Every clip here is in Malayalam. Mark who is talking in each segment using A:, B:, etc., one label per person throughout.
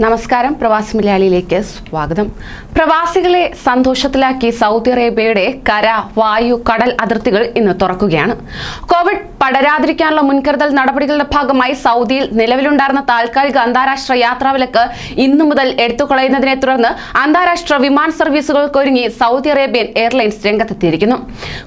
A: നമസ്കാരം. പ്രവാസി മലയാളിയിലേക്ക് സ്വാഗതം. പ്രവാസികളെ സന്തോഷത്തിലാക്കി സൗദി അറേബ്യയുടെ കര വായു കടൽ അതിർത്തികൾ ഇന്ന് തുറക്കുകയാണ്. കോവിഡ് പടരാതിരിക്കാനുള്ള മുൻകരുതൽ നടപടികളുടെ ഭാഗമായി സൗദിയിൽ നിലവിലുണ്ടായിരുന്ന താൽക്കാലിക അന്താരാഷ്ട്ര യാത്രാവിലക്ക് ഇന്നു മുതൽ എടുത്തുകളയുന്നതിനെ തുടർന്ന് അന്താരാഷ്ട്ര വിമാന സർവീസുകൾക്ക് ഒരുങ്ങി സൗദി അറേബ്യൻ എയർലൈൻസ് രംഗത്തെത്തിയിരിക്കുന്നു.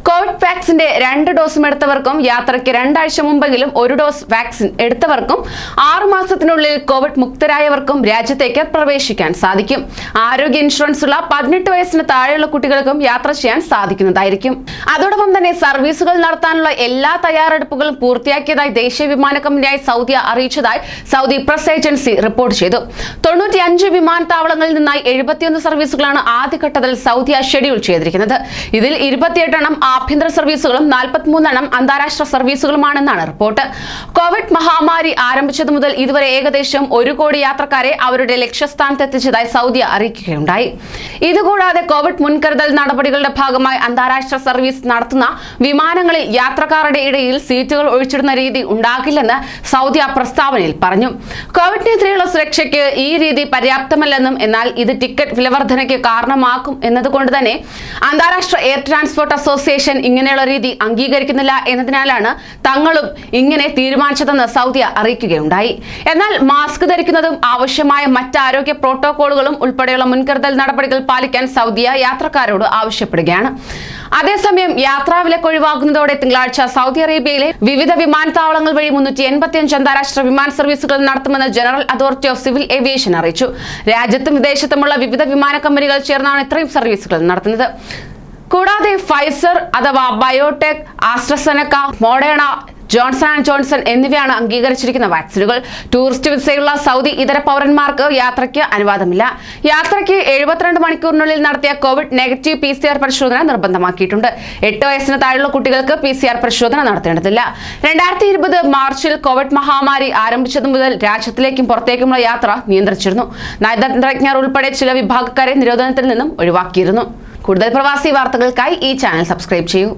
A: കോവിഡ് വാക്സിന്റെ രണ്ട് ഡോസും എടുത്തവർക്കും യാത്രയ്ക്ക് രണ്ടാഴ്ച മുമ്പെങ്കിലും ഒരു ഡോസ് വാക്സിൻ എടുത്തവർക്കും ആറുമാസത്തിനുള്ളിൽ കോവിഡ് മുക്തരായവർക്കും രാജ്യത്തേക്ക് പ്രവേശിക്കാൻ സാധിക്കും. ആരോഗ്യ ഇൻഷുറൻസ് ഉള്ള പതിനെട്ട് വയസ്സിന് താഴെയുള്ള കുട്ടികൾക്കും യാത്ര ചെയ്യാൻ സാധിക്കുന്നതായിരിക്കും. അതോടൊപ്പം തന്നെ സർവീസുകൾ നടത്താനുള്ള എല്ലാ തയ്യാറെടുപ്പുകളും പൂർത്തിയാക്കിയതായി ദേശീയ വിമാന കമ്പനിയായ സൗദി അറിയിച്ചതായി സൗദി പ്രസ് ഏജൻസി റിപ്പോർട്ട് ചെയ്തു. തൊണ്ണൂറ്റി അഞ്ച് വിമാനത്താവളങ്ങളിൽ നിന്നായി എഴുപത്തിയൊന്ന് സർവീസുകളാണ് ആദ്യഘട്ടത്തിൽ സൗദി ഷെഡ്യൂൾ ചെയ്തിരിക്കുന്നത്. ഇതിൽ ഇരുപത്തിയെട്ടെണ്ണം ആഭ്യന്തര സർവീസുകളും നാൽപ്പത്തിമൂന്നെണ്ണം അന്താരാഷ്ട്ര സർവീസുകളുമാണെന്നാണ് റിപ്പോർട്ട്. കോവിഡ് മഹാമാരി ആരംഭിച്ചതു മുതൽ ഇതുവരെ ഏകദേശം ഒരു കോടി യാത്രക്കാരെ അവരുടെ ലക്ഷ്യസ്ഥാനത്ത് എത്തിച്ചതായി സൗദി അറിയിക്കുകയുണ്ടായി. ഇതുകൂടാതെ കോവിഡ് മുൻകരുതൽ നടപടികളുടെ ഭാഗമായി അന്താരാഷ്ട്ര സർവീസ് നടത്തുന്ന വിമാനങ്ങളിൽ യാത്രക്കാരുടെ ഇടയിൽ സീറ്റുകൾ ഒഴിച്ചിടുന്ന രീതി ഉണ്ടാകില്ലെന്ന് സൗദി ആ പ്രസ്താവനയിൽ പറഞ്ഞു. കോവിഡിനെതിരെയുള്ള സുരക്ഷയ്ക്ക് ഈ രീതി പര്യാപ്തമല്ലെന്നും എന്നാൽ ഇത് ടിക്കറ്റ് വിലവർദ്ധനയ്ക്ക് കാരണമാക്കും എന്നതുകൊണ്ട് തന്നെ അന്താരാഷ്ട്ര എയർ ട്രാൻസ്പോർട്ട് അസോസിയേഷൻ ഇങ്ങനെയുള്ള രീതി അംഗീകരിക്കുന്നില്ല എന്നതിനാലാണ് തങ്ങളും ഇങ്ങനെ തീരുമാനിച്ചതെന്ന് സൗദി അറിയിക്കുകയുണ്ടായി. എന്നാൽ മാസ്ക് ധരിക്കുന്നതും ആവശ്യമായ മറ്റ് ആരോഗ്യ പ്രോട്ടോകോളുകളും ഉൾപ്പെടെയുള്ള മുൻകരുതൽ നടപടികൾ പാലിക്കാൻ സൗദിയ യാത്രക്കാരോട് ആവശ്യപ്പെടുകയാണ്. അതേസമയം യാത്രാവിലക്ക് ഒഴിവാക്കുന്നതോടെ തിങ്കളാഴ്ച സൗദി അറേബ്യയിലെ വിവിധ വിമാനത്താവളങ്ങൾ വഴി മുന്നൂറ്റി എൺപത്തിയഞ്ച് അന്താരാഷ്ട്ര വിമാന സർവീസുകൾ നടത്തുമെന്ന് general authority of civil aviation അറിയിച്ചു. രാജ്യത്തും വിദേശത്തുമുള്ള വിവിധ വിമാന കമ്പനികൾ ചേർന്നാണ് ഇത്രയും സർവീസുകൾ നടത്തുന്നത്. കൂടാതെ ഫൈസർ അഥവാ biotech AstraZeneca Moderna Johnson and Johnson എന്നിവയാണ് അംഗീകരിച്ചിരിക്കുന്ന വാക്സിനുകൾ. ടൂറിസ്റ്റ് വിസയുള്ള സൗദി ഇതര പൗരന്മാർക്ക് യാത്രയ്ക്ക് അനുവാദമില്ല. യാത്രയ്ക്ക് എഴുപത്തിരണ്ട് മണിക്കൂറിനുള്ളിൽ നടത്തിയ Covid negative P C R പരിശോധന നിർബന്ധമാക്കിയിട്ടുണ്ട്. എട്ട് വയസ്സിന് താഴെയുള്ള കുട്ടികൾക്ക് പി സി ആർ പരിശോധന നടത്തേണ്ടതില്ല. രണ്ടായിരത്തി ഇരുപത് മാർച്ചിൽ കോവിഡ് മഹാമാരി ആരംഭിച്ചതു മുതൽ രാജ്യത്തിലേക്കും പുറത്തേക്കുമുള്ള യാത്ര നിയന്ത്രിച്ചിരുന്നു. നയതന്ത്രജ്ഞർ ഉൾപ്പെടെ ചില വിഭാഗക്കാരെ നിരോധനത്തിൽ നിന്നും ഒഴിവാക്കിയിരുന്നു. കൂടുതൽ പ്രവാസി വാർത്തകൾക്കായി ഈ ചാനൽ സബ്സ്ക്രൈബ് ചെയ്യൂ.